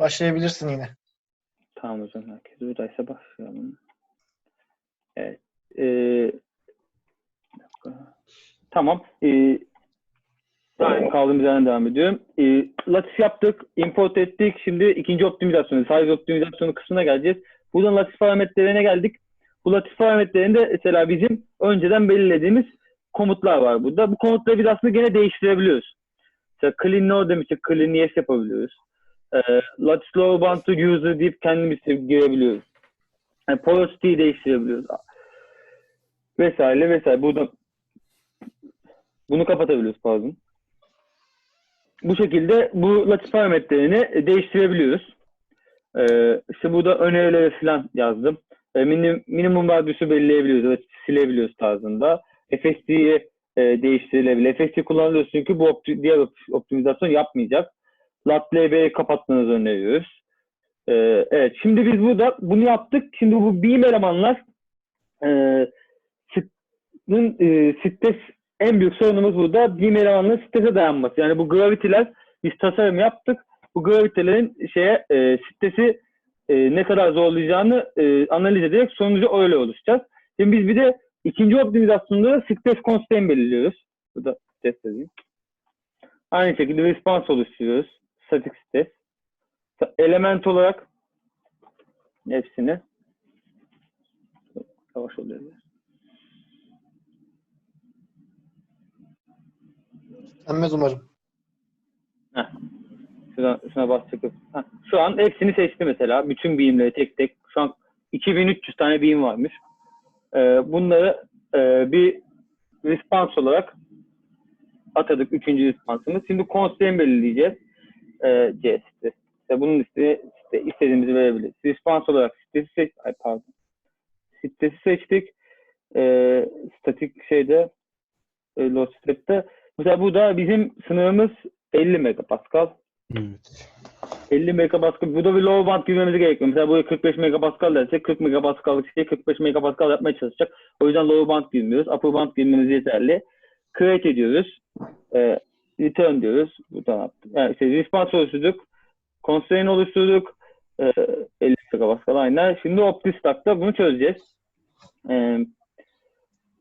Başlayabilirsin yine. Tamam hocam herkes buradaysa başlayalım. Evet. Ee, tamam. Ee, yani kaldığımız yerden devam ediyorum. Ee, Latif yaptık, import ettik. Şimdi ikinci optimizasyonu, size optimizasyonu kısmına geleceğiz. Buradan Latif parametrelerine geldik. Bu Latif parametrelerinde mesela bizim önceden belirlediğimiz komutlar var burada. Bu komutları biz aslında gene değiştirebiliyoruz. Mesela clean no demiştik, clean yes yapabiliyoruz. Ee, Latif lower bound to user deyip kendimiz girebiliyoruz. Yani porosity'yi değiştirebiliyoruz. Vesaire vesaire. Burada bunu kapatabiliyoruz pardon. Bu şekilde bu latif parametrelerini değiştirebiliyoruz. Ee, işte burada önerileri falan yazdım. Ee, minim, minimum radyusu belirleyebiliyoruz ya da silebiliyoruz tarzında. FSD'yi e, değiştirilebilir. FSD kullanılıyor çünkü bu opti- diğer op- optimizasyon yapmayacak. LATLB'yi kapatmanızı öneriyoruz. Ee, evet, şimdi biz burada bunu yaptık. Şimdi bu beam elemanlar e, sitnin e, stres en büyük sorunumuz burada beam elemanların strese dayanması. Yani bu gravitiler biz tasarım yaptık. Bu gravitelerin şeye e, stresi e, ne kadar zorlayacağını e, analiz ederek sonucu öyle oluşacağız. Şimdi biz bir de ikinci optimizasyonda da stres constraint belirliyoruz. Burada stres yazayım. Aynı şekilde response oluşturuyoruz. Static stres. Element olarak hepsini yavaş oluyor. Emmez umarım. Heh. Şuna, şuna basacak. Heh. Şu an hepsini seçti mesela. Bütün beamleri tek tek. Şu an 2300 tane beam varmış. Ee, bunları e, bir response olarak atadık. Üçüncü response'ımız. Şimdi constraint belirleyeceğiz. Ee, C. İşte bunun listeye işte istediğimizi verebiliriz. Response olarak stresi seç Ay pardon. Stresi seçtik. Ee, statik şeyde e, low step'te Mesela bu da bizim sınırımız 50 megapascal. Evet. 50 megapascal. Bu da bir low band girmemiz gerekiyor. Mesela buraya 45 megapascal dersek 40 megapascal'lık siteye 45 megapascal yapmaya çalışacak. O yüzden low band girmiyoruz. Upper band girmemiz yeterli. Create ediyoruz. Ee, return diyoruz. Buradan yaptık. Yani işte response oluşturduk. Constraint oluşturduk. Ee, 50 megapascal aynen. Şimdi OptiStack'ta bunu çözeceğiz. Ee,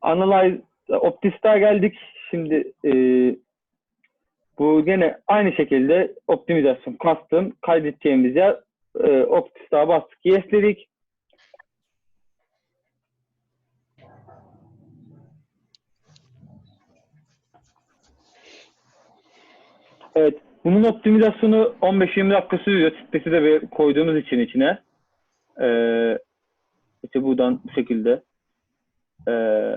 Analyze OptiStack'a geldik. Şimdi e, bu gene aynı şekilde optimizasyon custom kaydedeceğimiz yer e, OptiStack'a bastık. Yes dedik. Evet. Bunun optimizasyonu 15-20 dakika sürüyor. Sitesi de bir koyduğumuz için içine. Ee, işte buradan bu şekilde ee,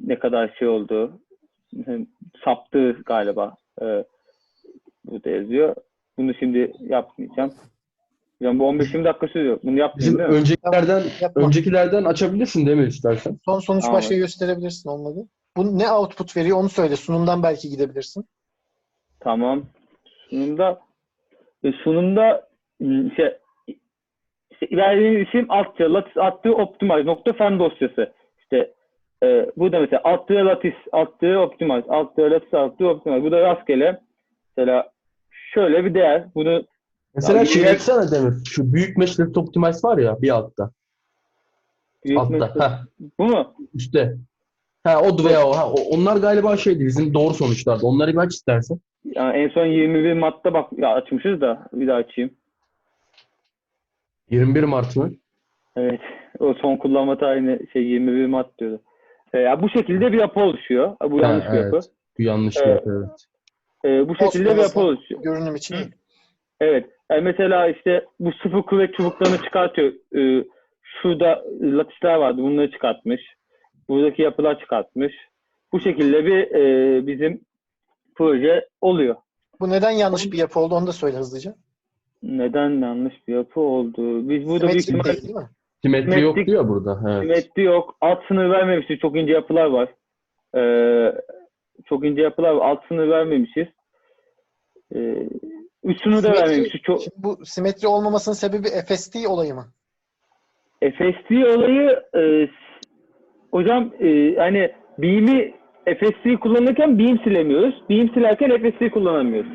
ne kadar şey oldu saptı galiba ee, burada yazıyor. Bunu şimdi yapmayacağım. Yani bu 15-20 dakika sürüyor. Bunu yapmayayım Bizim değil mi? öncekilerden Yapma. öncekilerden açabilirsin değil mi istersen? Son sonuç Tamam. başlığı gösterebilirsin olmadı. Bu ne output veriyor onu söyle. Sunumdan belki gidebilirsin. Tamam. Sunumda e, sunumda m, şey işte verdiğiniz isim Altça, Latis attığı optimize nokta fen dosyası. İşte e, bu da mesela attığı Latis, attığı optimize, attığı Latis, attığı optimize. Bu da rastgele. Mesela şöyle bir değer. Bunu Mesela şey direkt- yapsana Demir. Şu büyük left optimize var ya bir altta. büyütmek- Altta. Bu mu? üstte. Ha o veya o. Ha, onlar galiba şeydi bizim doğru sonuçlardı. Onları bir aç istersen. Yani en son 21 Mart'ta bak ya açmışız da bir daha açayım. 21 Mart mı? Evet. O son kullanma tarihini şey 21 Mart diyordu. E, ya bu şekilde bir yapı oluşuyor. Bu Ha, yanlış bir yapı. evet. Bu yanlış bir yapı, evet. E, bu şekilde bir yapı oluşuyor. Görünüm için iyi. Evet. Yani mesela işte bu sıfır kuvvet çubuklarını çıkartıyor. Ee, şurada latisler vardı. Bunları çıkartmış. Buradaki yapılar çıkartmış. Bu şekilde bir e, bizim proje oluyor. Bu neden yanlış bir yapı oldu onu da söyle hızlıca. Neden yanlış bir yapı oldu? Biz burada büyük Simetrik ihtimal değil, değil mi? Simetri yok diyor burada. Evet. simetri yok. Alt sınır vermemişiz. Çok ince yapılar var. Ee, çok ince yapılar var. Alt sınır vermemişiz. Ee, üst sınır da vermemişiz. Çok, Şimdi bu simetri olmamasının sebebi FST olayı mı? FSD olayı e, hocam e, yani beam'i FSD kullanırken beam silemiyoruz. Beam silerken FSD kullanamıyoruz.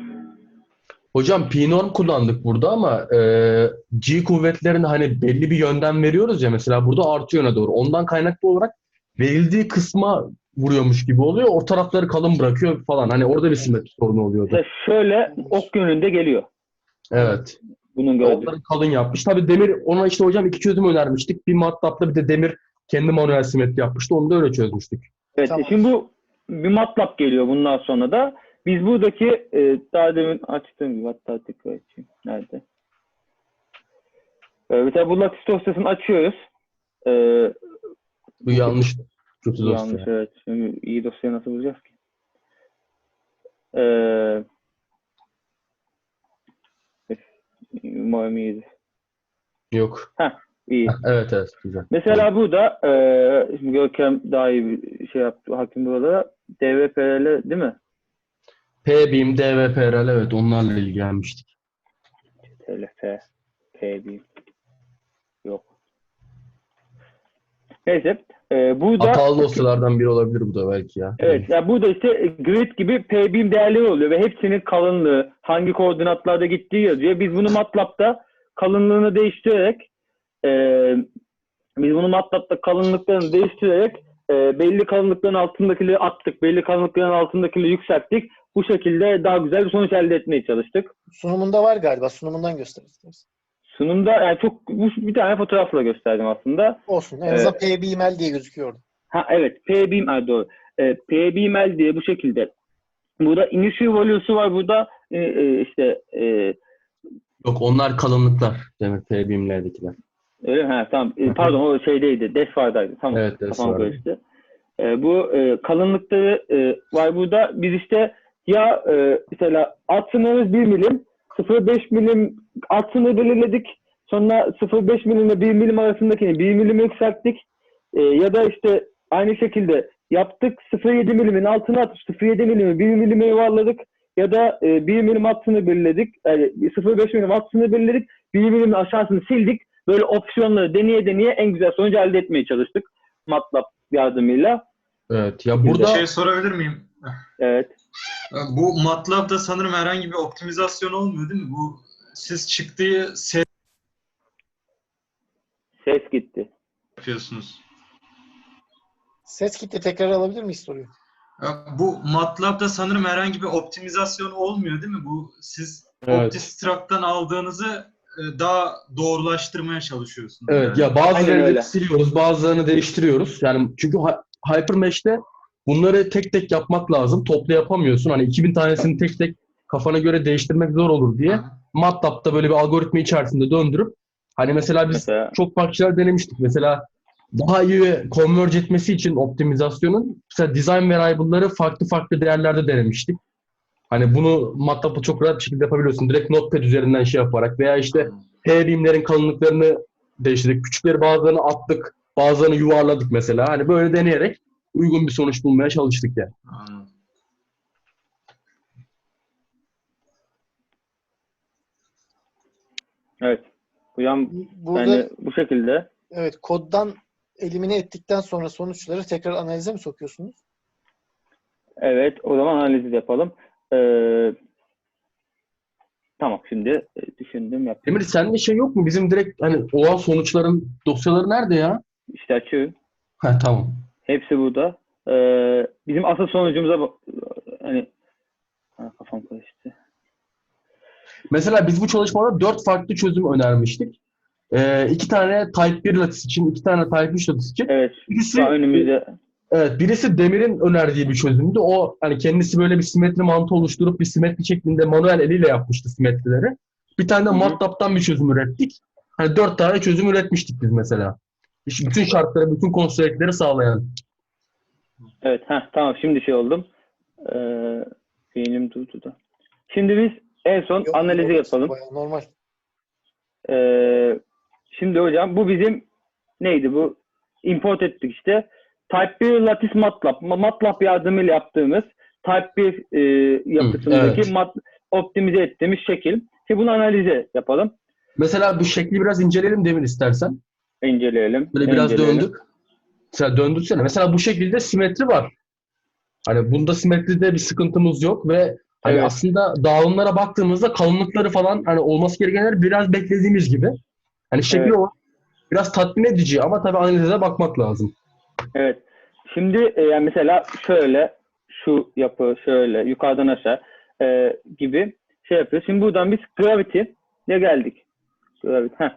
Hocam P-norm kullandık burada ama e, G kuvvetlerini hani belli bir yönden veriyoruz ya mesela burada artı yöne doğru. Ondan kaynaklı olarak verildiği kısma vuruyormuş gibi oluyor. O tarafları kalın bırakıyor falan. Hani orada bir simetri sorunu oluyordu. Mesela şöyle ok yönünde geliyor. Evet. Bunun gördüğü. Onları kalın yapmış. Tabii Demir ona işte hocam iki çözüm önermiştik. Bir MATLAB'da bir de Demir kendi manuel simetri yapmıştı. Onu da öyle çözmüştük. Evet, Tamam. şimdi bu bir MATLAB geliyor bundan sonra da. Biz buradaki e, daha demin açtığım gibi hatta tekrar açayım. Nerede? E, mesela bu lattice dosyasını açıyoruz. E, Bu yanlış. Kötü bu yanlış dosya. evet. Şimdi iyi dosyayı nasıl bulacağız ki? E, umarım iyidir. Yok. İyi. Evet evet. Güzel. Mesela burada e, şimdi Görkem daha iyi bir şey yaptı hakim burada. DVPL değil mi? P-BIM, DVPRL evet onlarla ilgilenmiştik. TLF, KB. Yok. Neyse. E, burada Hatalı dosyalardan biri olabilir bu da belki ya. evet ya burada işte grid gibi P-beam değerleri oluyor ve hepsinin kalınlığı hangi koordinatlarda gittiği yazıyor. Biz bunu MATLAB'da kalınlığını değiştirerek e, biz bunu MATLAB'da kalınlıklarını değiştirerek e, belli kalınlıkların altındakileri attık. Belli kalınlıkların altındakileri yükselttik. Bu şekilde daha güzel bir sonuç elde etmeye çalıştık. Sunumunda var galiba. Sunumundan göster istersen. Sunumda yani çok bu bir tane fotoğrafla gösterdim aslında. Olsun. En azından PBML diye gözüküyor orada. Ha evet ha, doğru. E, P-beam diye bu şekilde. Burada initial value'su var. Burada e, e, işte e, Yok onlar kalınlıklar. Demir P-BIM'lerdekiler. Öyle mi? ha tamam. E, pardon o şeydeydi. Desfar'daydı. Tamam. Evet. Kafam karıştı. E, bu e, kalınlıkları e, var burada. Biz işte ya e, mesela alt sınırımız 1 milim 0.5 milim alt sınırı belirledik. Sonra 0.5 milim ile 1 milim arasındakini 1 milim yükselttik. E, ya da işte aynı şekilde yaptık 0.7 milimin altına atıp 0.7 milimi 1 milime yuvarladık. Ya da e, 1 milim alt sınırı belirledik. Yani 0.5 milim alt sınırı belirledik. 1 milimin aşağısını sildik. Böyle opsiyonları deneye deneye en güzel sonucu elde etmeye çalıştık. MATLAB yardımıyla. Evet. Ya burada Bir şey sorabilir miyim? Evet. Bu MATLAB'da sanırım herhangi bir optimizasyon olmuyor değil mi? Bu siz çıktığı set Ses gitti. yapıyorsunuz. Ses gitti. Tekrar alabilir miyiz soruyu? Bu MATLAB'da sanırım herhangi bir optimizasyon olmuyor değil mi? Bu siz Evet. OptiStruct'tan aldığınızı daha doğrulaştırmaya çalışıyorsunuz. Evet yani. ya bazılarını öyle. siliyoruz, bazılarını değiştiriyoruz. Yani çünkü Hy- Hypermesh'te bunları tek tek yapmak lazım. Toplu yapamıyorsun. Hani 2000 tanesini tek tek kafana göre değiştirmek zor olur diye. MATLAB'da böyle bir algoritma içerisinde döndürüp hani mesela biz Mesela çok farklı şeyler denemiştik. Mesela daha iyi converge etmesi için optimizasyonun mesela design variable'ları farklı farklı değerlerde denemiştik. Hani bunu MATLAB'da çok rahat bir şekilde yapabiliyorsun. Direkt notepad üzerinden şey yaparak veya işte P-birimlerin kalınlıklarını değiştirdik. Küçükleri bazılarını attık, bazılarını yuvarladık mesela. Hani böyle deneyerek uygun bir sonuç bulmaya çalıştık yani. Anladım. evet. Bu yan Burada yani bu şekilde. evet koddan elimine ettikten sonra sonuçları tekrar analize mi sokuyorsunuz? Evet. O zaman analizi yapalım. Ee, tamam şimdi e, düşündüm yaptım. Emir sende şey yok mu? Bizim direkt hani olan sonuçların dosyaları nerede ya? İşte açıyorum. Ha tamam. Hepsi burada. Ee, bizim asıl sonucumuza bak- hani ha, kafam karıştı. Mesela biz bu çalışmada dört farklı çözüm önermiştik. Ee, iki tane Type 1 lattice için, iki tane Type 3 lattice için. Evet. Birisi, Şu an önümüzde evet, birisi Demir'in önerdiği bir çözümdü. O hani kendisi böyle bir simetri mantığı oluşturup bir simetri şeklinde manuel eliyle yapmıştı simetrileri. Bir tane de. MATLAB'dan bir çözüm ürettik. Hani dört tane çözüm üretmiştik biz mesela. Bütün şartları, bütün konstraktları sağlayan. Evet, heh, tamam şimdi şey oldum. Ee, beynim durdu da. Şimdi biz en son Yok, analizi yok, yapalım. Normal. Ee, şimdi hocam bu bizim neydi bu? Import ettik işte. Type 1 Lattice MATLAB. Ma- MATLAB yardımıyla yaptığımız Type 1 e, yapısındaki evet. mat- optimize ettiğimiz şekil. Şimdi bunu analize yapalım. Mesela bu şekli biraz inceleyelim Demir istersen. İnceleyelim. Böyle biraz inceleyelim. döndük. Mesela döndürsene. Mesela bu şekilde simetri var. Hani bunda simetride bir sıkıntımız yok ve Hani Evet. aslında dağılımlara baktığımızda kalınlıkları falan hani olması gerekenler biraz beklediğimiz gibi. Hani şekli Evet. olarak biraz tatmin edici ama tabii analize bakmak lazım. Evet. Şimdi e, yani mesela şöyle şu yapı şöyle yukarıdan aşağı e, gibi şey yapıyoruz. Şimdi buradan biz gravity'ye geldik. Gravity. heh.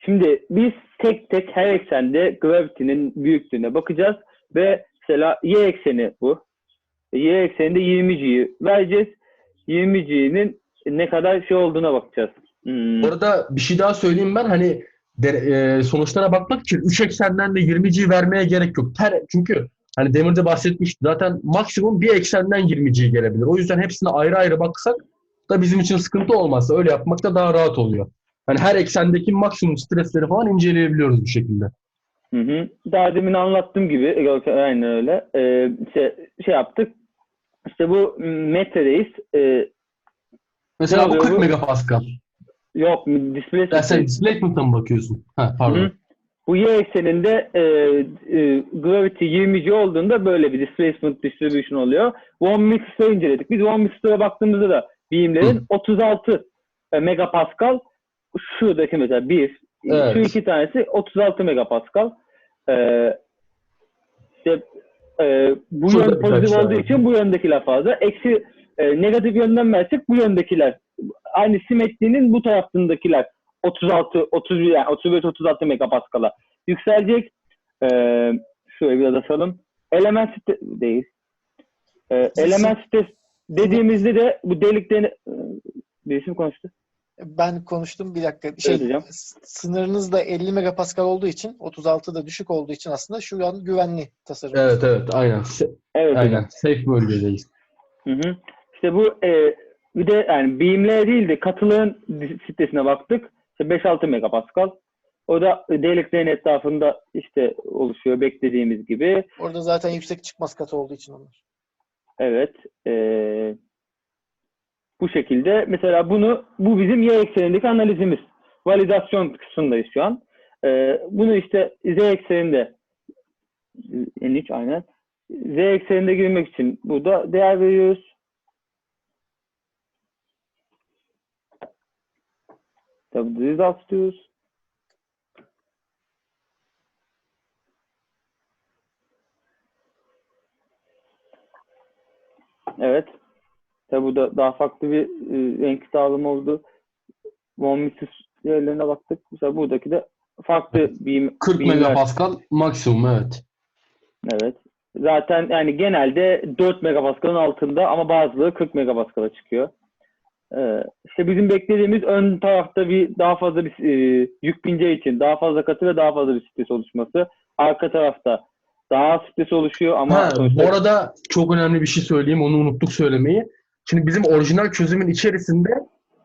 Şimdi biz tek tek her eksende gravity'nin büyüklüğüne bakacağız ve mesela y ekseni bu. Y ekseninde 20G'yi vereceğiz. 20G'nin ne kadar şey olduğuna bakacağız. Hmm. Bu arada bir şey daha söyleyeyim ben hani de- e, sonuçlara bakmak için 3 eksenden de 20G vermeye gerek yok. Ter, çünkü hani Demir'de bahsetmişti zaten maksimum bir eksenden 20G gelebilir. O yüzden hepsine ayrı ayrı baksak da bizim için sıkıntı olmazsa öyle yapmak da daha rahat oluyor. Hani her eksendeki maksimum stresleri falan inceleyebiliyoruz bu şekilde. Hı hı. Daha demin anlattığım gibi yok, aynen öyle. Ee, işte şey yaptık. İşte bu metredeyiz. Ee, Mesela bu oluyor 40 bu? megapascal. Yok display Ya sen displacement'a mı bakıyorsun? Ha, pardon. Hı. Bu y ekseninde e, e, gravity 20G olduğunda böyle bir displacement distribution oluyor. One meter'ı inceledik. Biz one meter'a baktığımızda da birimlerin 36 e, megapascal şuradaki mesela bir Evet. şu iki tanesi 36 megapascal. Ee, işte, e, bu Şurada yön pozitif tane. olduğu için bu yöndekiler fazla. Eksi e, negatif yönden versek bu yöndekiler. Aynı simetrinin bu tarafındakiler 36, 31 yani 35 36 megapascal'a yükselecek. Ee, şöyle biraz açalım. Element site değil. Ee, element site dediğimizde de bu deliklerin e, birisi mi konuştu? Ben konuştum bir dakika. Şey, Evet hocam. s- sınırınız da 50 megapascal olduğu için 36 da düşük olduğu için aslında şu an güvenli tasarım. Evet evet aynen. Evet aynen. Safe bölgedeyiz. Hı hı. İşte bu e, bir de yani birimler değil de katılığın sitesine baktık. İşte 5-6 megapascal. O da deliklerin etrafında işte oluşuyor beklediğimiz gibi. Orada zaten yüksek çıkmaz katı olduğu için onlar. Evet. e, bu şekilde mesela bunu bu bizim y eksenindeki analizimiz. Validasyon kısmındayız şu an. E, bunu işte z ekseninde en iç aynen. Z ekseninde girmek için burada değer veriyoruz. Tabii result diyoruz. Evet. Tabii bu da daha farklı bir e, renk dağılımı oldu. Von Mises yerlerine baktık. Mesela buradaki de farklı bir 40 megapascal maksimum evet. Evet. Zaten yani genelde 4 megapascal'ın altında ama bazıları 40 megapascal'a çıkıyor. Ee, işte bizim beklediğimiz ön tarafta bir daha fazla bir e, yük bineceği için daha fazla katı ve daha fazla bir stres oluşması. Arka tarafta daha stres oluşuyor ama Ha, sonuçta- bu arada çok önemli bir şey söyleyeyim. Onu unuttuk söylemeyi. Şimdi bizim orijinal çözümün içerisinde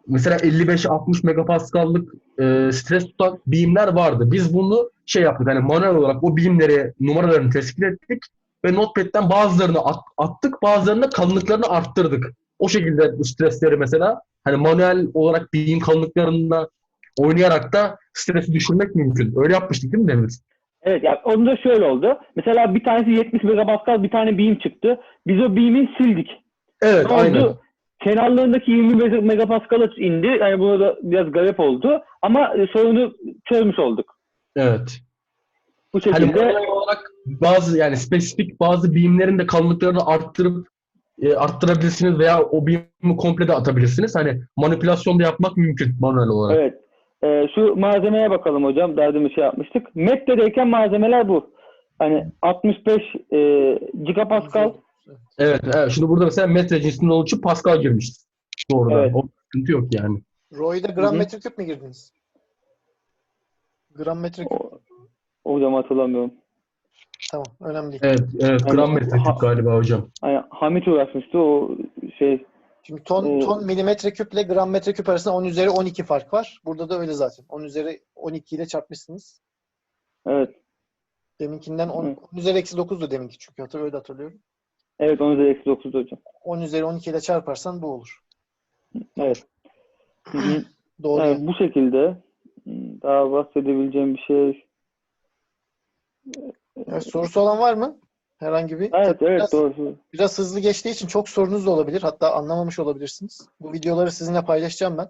mesela 55-60 megapascal'lık e, stres tutan birimler vardı. Biz bunu şey yaptık. Hani manuel olarak o birimlere numaralarını tespit ettik ve Notepad'den bazılarını at- attık, bazılarını kalınlıklarını arttırdık. O şekilde bu stresleri mesela hani manuel olarak birim kalınlıklarında oynayarak da stresi düşürmek mümkün. Öyle yapmıştık değil mi Demir? Evet yani onda şöyle oldu. Mesela bir tanesi 70 megapascal bir tane beam çıktı. Biz o beam'i sildik. Evet, Ne aynen. oldu? Kenarlarındaki 20 me- megapascal'a indi. Yani bu da biraz garip oldu. Ama e, sorunu çözmüş olduk. Evet. Bu Hani şekilde manuel olarak bazı yani spesifik bazı birimlerin de kalınlıklarını arttırıp e, arttırabilirsiniz veya o birimi komple de atabilirsiniz. Hani manipülasyon da yapmak mümkün manuel olarak. evet. Ee, şu malzemeye bakalım hocam. Daha demin şey yapmıştık. Metre'deyken malzemeler bu. Hani 65 e, gigapascal. Evet, evet. Şimdi burada mesela metre cinsinden olduğu için Pascal girmişti. Doğrudan. Evet. O sıkıntı yok yani. Roy'da gram metreküp mi girdiniz? Gram metreküp. O, hocam hatırlamıyorum. Tamam. Önemli değil. Evet, evet. Yani- Gram metre Ha- galiba hocam. Yani Hamit uğraşmıştı o şey. Şimdi ton, Ee, ton milimetre küple gram metreküp arasında 10 üzeri 12 fark var. Burada da öyle zaten. 10 üzeri 12 ile çarpmışsınız. Evet. Deminkinden 10, Hı. 10 üzeri eksi 9 da deminki çünkü hatır, öyle hatırlıyorum. Evet 10 üzeri eksi 9 hocam. 10 üzeri 12 ile çarparsan bu olur. Evet. Doğru. Evet, yani. bu şekilde daha bahsedebileceğim bir şey Evet, sorusu olan var mı? Herhangi bir. Evet, Tabii evet biraz, doğru. biraz hızlı geçtiği için çok sorunuz da olabilir. Hatta anlamamış olabilirsiniz. Bu videoları sizinle paylaşacağım ben.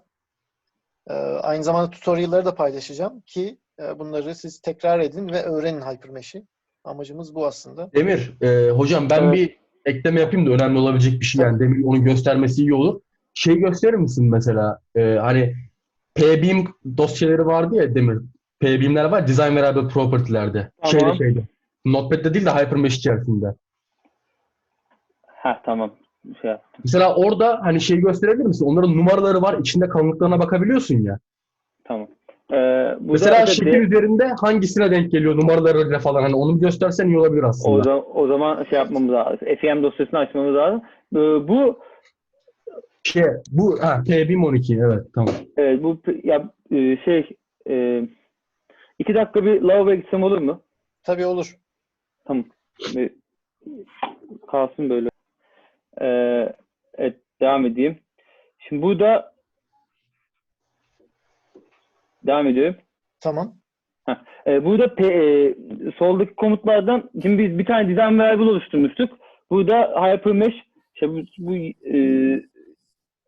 Ee, aynı zamanda tutorial'ları da paylaşacağım ki e, bunları siz tekrar edin ve öğrenin Hypermesh'i. Amacımız bu aslında. Demir, e, hocam ben Evet. bir ekleme yapayım da önemli olabilecek bir şey yani. Demir onu göstermesi iyi olur. Şey gösterir misin mesela? E, hani PBeam dosyaları vardı ya Demir. PBeam'ler var Design Variable Property'lerde. Tamam. Şeyde şeyde. Notepad'de değil de Hypermesh içerisinde. Ha tamam. Şey yap. Mesela orada hani şey gösterebilir misin? Onların numaraları var. içinde kalınlıklarına bakabiliyorsun ya. Tamam. Ee, burada Mesela şekil de- üzerinde hangisine denk geliyor numaralarıyla falan. Hani onu bir göstersen iyi olabilir o, aslında. zaman, o zaman şey yapmamız lazım. FEM dosyasını açmamız lazım. Ee, bu Şey, bu ha, PBeam 12 evet tamam. evet, bu ya e, şey e, iki dakika bir lavaboya gitsem olur mu? Tabii olur. Tamam. Bir, kalsın böyle. Ee, evet devam edeyim. Şimdi burada devam ediyorum. Tamam. Ee, burada P- e, soldaki komutlardan şimdi biz bir tane design variable oluşturmuştuk. Burada hypermesh işte bu, bu e,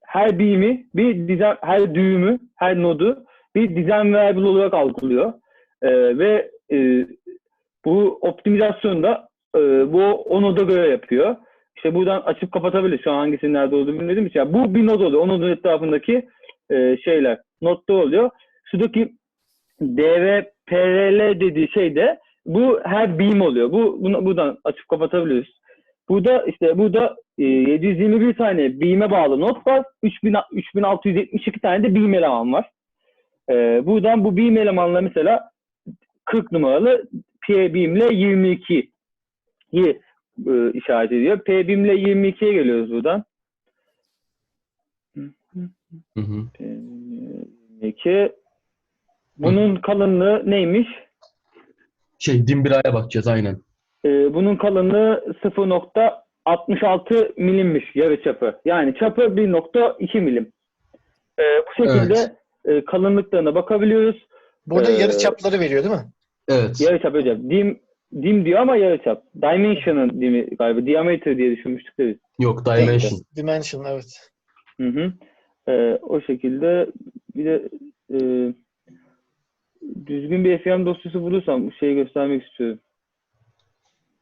her beam'i bir design, her düğümü, her nodu bir design variable olarak algılıyor. Ee, ve e, bu optimizasyonu e, bu o noda göre yapıyor. İşte buradan açıp kapatabilir. Şu an hangisinin nerede olduğunu bilmediğim için. Yani bu bir nod oluyor. O nodun etrafındaki e, şeyler nodda oluyor. Şuradaki DVPRL dediği şey de bu her beam oluyor. Bu bunu buradan açıp kapatabiliyoruz. Burada işte burada e, 721 tane beam'e bağlı not var. 3000, 3672 tane de beam eleman var. E, buradan bu beam elemanla mesela 40 numaralı P beam'le 22'yi e, işaret ediyor. P beam'le 22'ye geliyoruz buradan. Hı hı. P 22 bunun kalınlığı neymiş? Şey Dimbira'ya bakacağız aynen. Ee, bunun kalınlığı 0.66 milimmiş yarıçapı. Yani çapı 1.2 milim. Ee, bu şekilde e, kalınlıklarına bakabiliyoruz. Burada Ee, yarı çapları veriyor değil mi? Evet. Yarıçap hocam. Dim, dim diyor ama yarıçap. Dimension'ın dimi galiba. Diameter diye düşünmüştük de biz. Yok Dimension. Dimension evet. Hı hı. Ee, o şekilde bir de e, düzgün bir FEM dosyası bulursam şeyi göstermek istiyorum.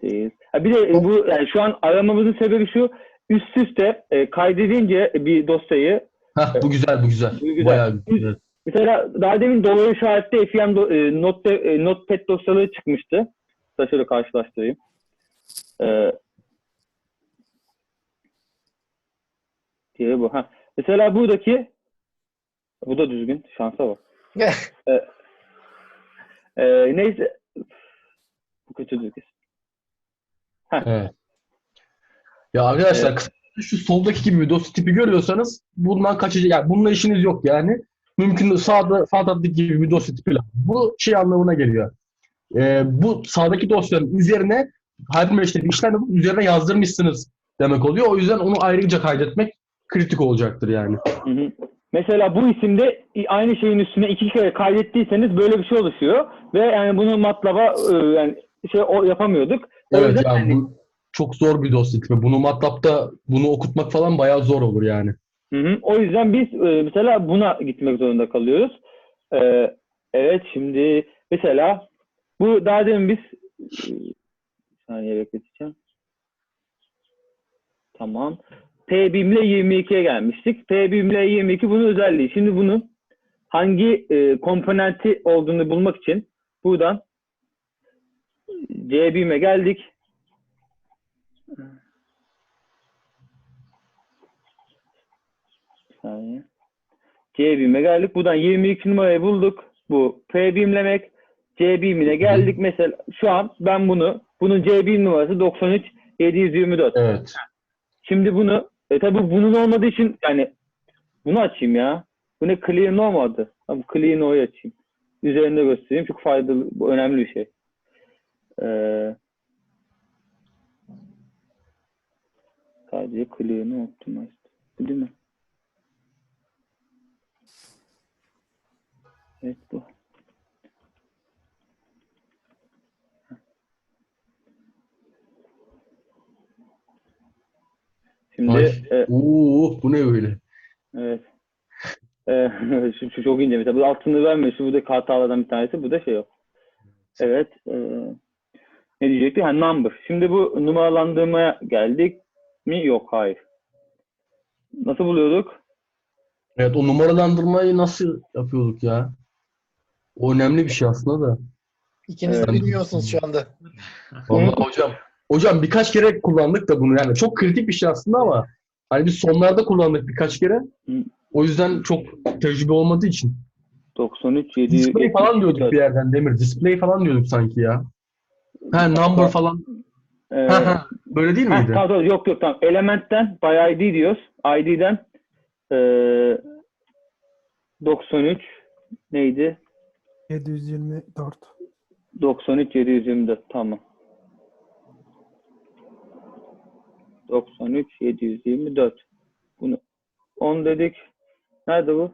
Değil. Ha bir de bu yani şu an aramamızın sebebi şu üst üste e, kaydedince bir dosyayı Hah bu güzel bu güzel. Bu güzel. Bayağı güzel. Mesela daha demin dolar işaretli FEM do, e, note, e, notepad dosyaları çıkmıştı. Size şöyle karşılaştırayım. Ee, diye bu. Ha. Mesela buradaki bu da düzgün. Şansa bak. Ee, neyse. Bu kötü düzgün. Evet. Ya arkadaşlar kısa- şu soldaki gibi bir dosya tipi görüyorsanız bundan kaçacak. Yani bununla işiniz yok yani. Mümkün sağda sağ taraftaki gibi bir dosya tipi lazım. Bu şey anlamına geliyor. Ee, bu sağdaki dosyanın üzerine Hypermesh'te bir işlem yapıp üzerine yazdırmışsınız demek oluyor. O yüzden onu ayrıca kaydetmek kritik olacaktır yani. Hı hı. Mesela bu isimde aynı şeyin üstüne iki kere kaydettiyseniz böyle bir şey oluşuyor ve yani bunu MATLAB'a e, yani şey o yapamıyorduk. O Evet yani bu çok zor bir dosya tipi. Bunu MATLAB'da bunu okutmak falan bayağı zor olur yani. Hı hı. O yüzden biz e, mesela buna gitmek zorunda kalıyoruz. E, evet şimdi mesela bu daha demin biz bir saniye bekleteceğim. Tamam. P BIM'le 22'ye gelmiştik. P BIM'le 22 bunun özelliği. Şimdi bunun hangi e, komponenti olduğunu bulmak için buradan C BIM'e geldik. Saniye. C BIM'e geldik. Buradan 22 numarayı bulduk. Bu P BIM'lemek. C BIM'ine geldik. Mesela şu an ben bunu bunun C BIM numarası 93 724. Evet. Şimdi bunu e tabi bunun olmadığı için yani bunu açayım ya. Bu ne clear no mu adı? Bu clear no'yu açayım. Üzerinde göstereyim. Çok faydalı, bu önemli bir şey. Ee, sadece clear no optimized. Bu değil mi? Evet bu. Şimdi Ay. e, bu ne böyle? evet. E, şu, şu çok ince mesela. Bu altını vermiyor. Şu buradaki hatalardan bir tanesi. Bu da şey yok. Evet. e, ne diyecektik? Ha, number. Şimdi bu numaralandırmaya geldik mi? Yok. Hayır. Nasıl buluyorduk? Evet o numaralandırmayı nasıl yapıyorduk ya? O önemli bir şey aslında da. İkiniz de bilmiyorsunuz şu anda. Vallahi hocam. Hocam birkaç kere kullandık da bunu yani. Çok kritik bir şey aslında ama hani biz sonlarda kullandık birkaç kere. O yüzden çok tecrübe olmadığı için. 93, 700. Display falan diyorduk bir yerden Demir. Display falan diyorduk sanki ya. Ha number falan. E, ha. Böyle değil miydi? tamam, tamam, yok yok tamam. Elementten by ID diyoruz. ID'den eee 93 neydi? 724. 93 724 tamam. 93 724. Bunu 10 dedik. Nerede bu?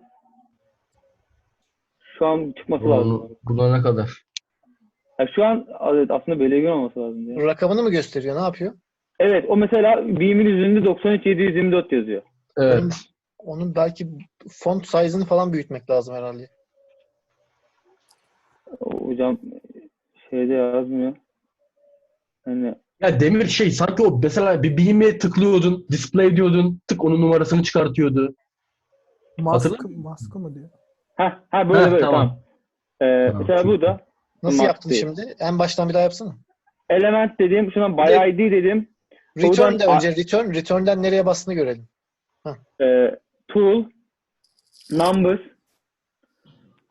Şu an çıkması lazım. Bunu bulana kadar. Ha, şu an evet, aslında belirgin olması lazım. Ya. Rakamını mı gösteriyor? Ne yapıyor? Evet o mesela Beam'in üzerinde 93 724 yazıyor. Evet. Onun, onun belki font size'ını falan büyütmek lazım herhalde. Hocam şeyde yazmıyor. Hani Ya Demir şey sanki o mesela bir beam'e tıklıyordun, display diyordun, tık onun numarasını çıkartıyordu. Mask, maskı mı diyor? Ha, ha böyle Heh, böyle tamam. tamam. Ee, Tamam, mesela çok burada Nasıl yaptın değil. şimdi? En baştan bir daha yapsana. element dedim, şuna by Ne? ID dedim. Return de önce return. Return'den nereye bastığını görelim. Ee, tool, numbers,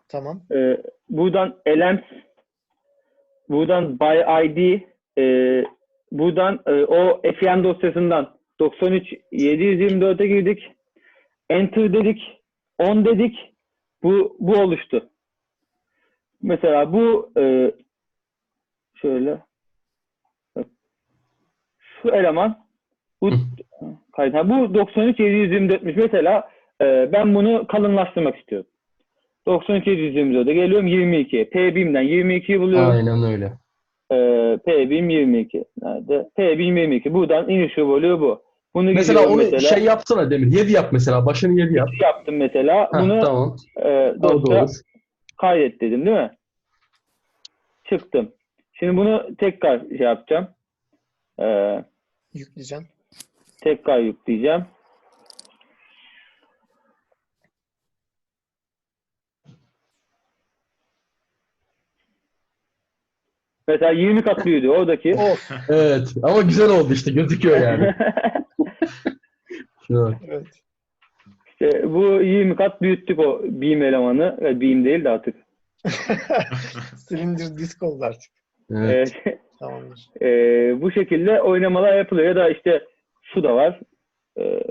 Tamam. e, buradan elements, buradan by ID, e, buradan e, o FEM dosyasından 93 724'e girdik. Enter dedik. 10 dedik. Bu bu oluştu. Mesela bu e, şöyle şu eleman bu. Ha, bu 93 724'müş. Mesela e, ben bunu kalınlaştırmak istiyorum. 93 724'e geliyorum 22. P BIM'den 22'yi buluyorum. Aynen öyle. Ee, P BIM 22. Nerede? P BIM 22. Buradan iniş oluyor bu. Bunu Mesela onu mesela. şey yapsana Demir. 7 yap mesela. Başını 7 yap. yaptım mesela. Heh, Bunu tamam. e, dosya kaydet dedim değil mi? Çıktım. Şimdi bunu tekrar şey yapacağım. Ee, Yükleyeceğim. tekrar yükleyeceğim. Mesela 20 kat büyüdü oradaki. Of. Evet. Ama güzel oldu işte. Gözüküyor yani. Evet. İşte bu 20 kat büyüttük o beam elemanı. E, Beam değil de artık. Silindir disk oldu artık. Evet. E, Tamamdır. e, bu şekilde oynamalar yapılıyor. Ya da işte şu da var. E,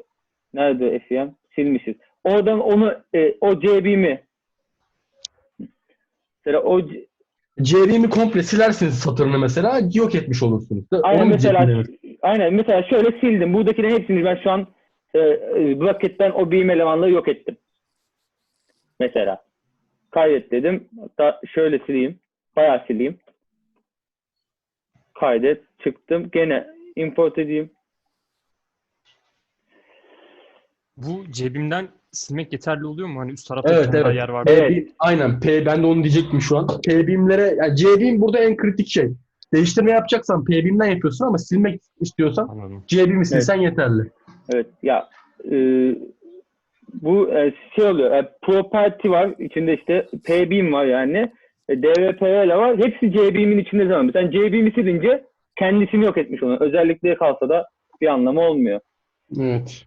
nerede FEM? Silmişiz. Oradan onu e, o CB'mi mesela o C- CRM'i komple silersiniz satırını mesela. Yok etmiş olursunuz. aynen Onu mesela diyecektim aynen mesela şöyle sildim. Buradakilerin hepsini ben şu an e, e, bucketten o beam elemanları yok ettim. Mesela kaydet dedim. Hatta şöyle sileyim. Bayağı sileyim. Kaydet. Çıktım. Gene import edeyim. Bu cebimden silmek yeterli oluyor mu? Hani üst tarafta Evet, evet. yer var. Evet. P- aynen. P, ben de onu diyecektim şu an. P-BIM'lere, yani C-BIM burada en kritik şey. Değiştirme yapacaksan P-BIM'den yapıyorsun ama silmek istiyorsan Anladım. C-BIM'i silsen yeterli. Evet ya e, bu e, şey oluyor. E, property var. içinde işte PBeam var yani. E, DVPL var. Hepsi JBeam'in içinde zaman. Sen JBeam'i silince kendisini yok etmiş onu. Özellikleri kalsa da bir anlamı olmuyor. Evet.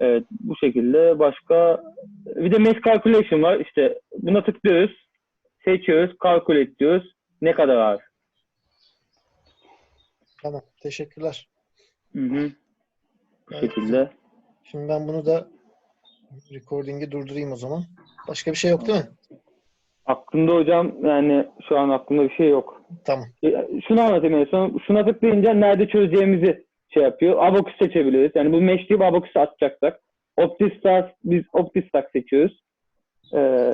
Evet bu şekilde başka bir de mass calculation var. İşte buna tıklıyoruz. Seçiyoruz. Calculate diyoruz. Ne kadar var? Tamam. Teşekkürler. Hı hı. Bu Evet. şekilde. Şimdi ben bunu da recording'i durdurayım o zaman. Başka bir şey yok değil mi? Aklımda hocam yani şu an aklımda bir şey yok. Tamam. E, şunu anlatayım en son. Şuna tıklayınca nerede çözeceğimizi şey yapıyor. Abacus seçebiliriz. Yani bu mesh deyip Abacus'u atacaksak. OptiStack, biz OptiStack seçiyoruz. Ee,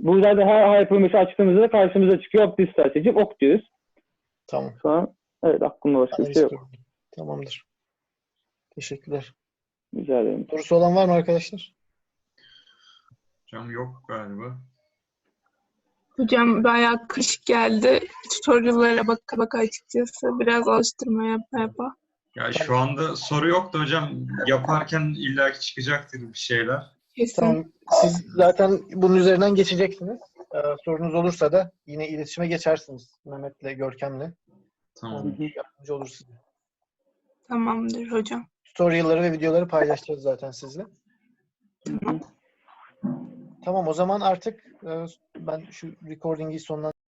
burada da her hypermesh'i açtığımızda da karşımıza çıkıyor. OptiStack seçip ok diyoruz. Tamam. Şu an evet aklımda başka bir şey yok. Tamamdır. Teşekkürler. Rica ederim. Sorusu olan var mı arkadaşlar? Hocam yok galiba. Hocam bayağı kış geldi. Tutorial'lara baka baka açıkçası biraz alıştırma yapa yapa. Ya şu anda soru yok da hocam yaparken illaki çıkacaktır bir şeyler. Kesin. Tamam. Siz zaten bunun üzerinden geçeceksiniz. Ee, sorunuz olursa da yine iletişime geçersiniz Mehmet'le, Görkem'le. Tamam. Yardımcı olur size. Tamamdır hocam. Tutorial'ları ve videoları paylaşacağız zaten sizle. Tamam. Tamam o zaman artık e, ben şu recording'i sonlandırayım.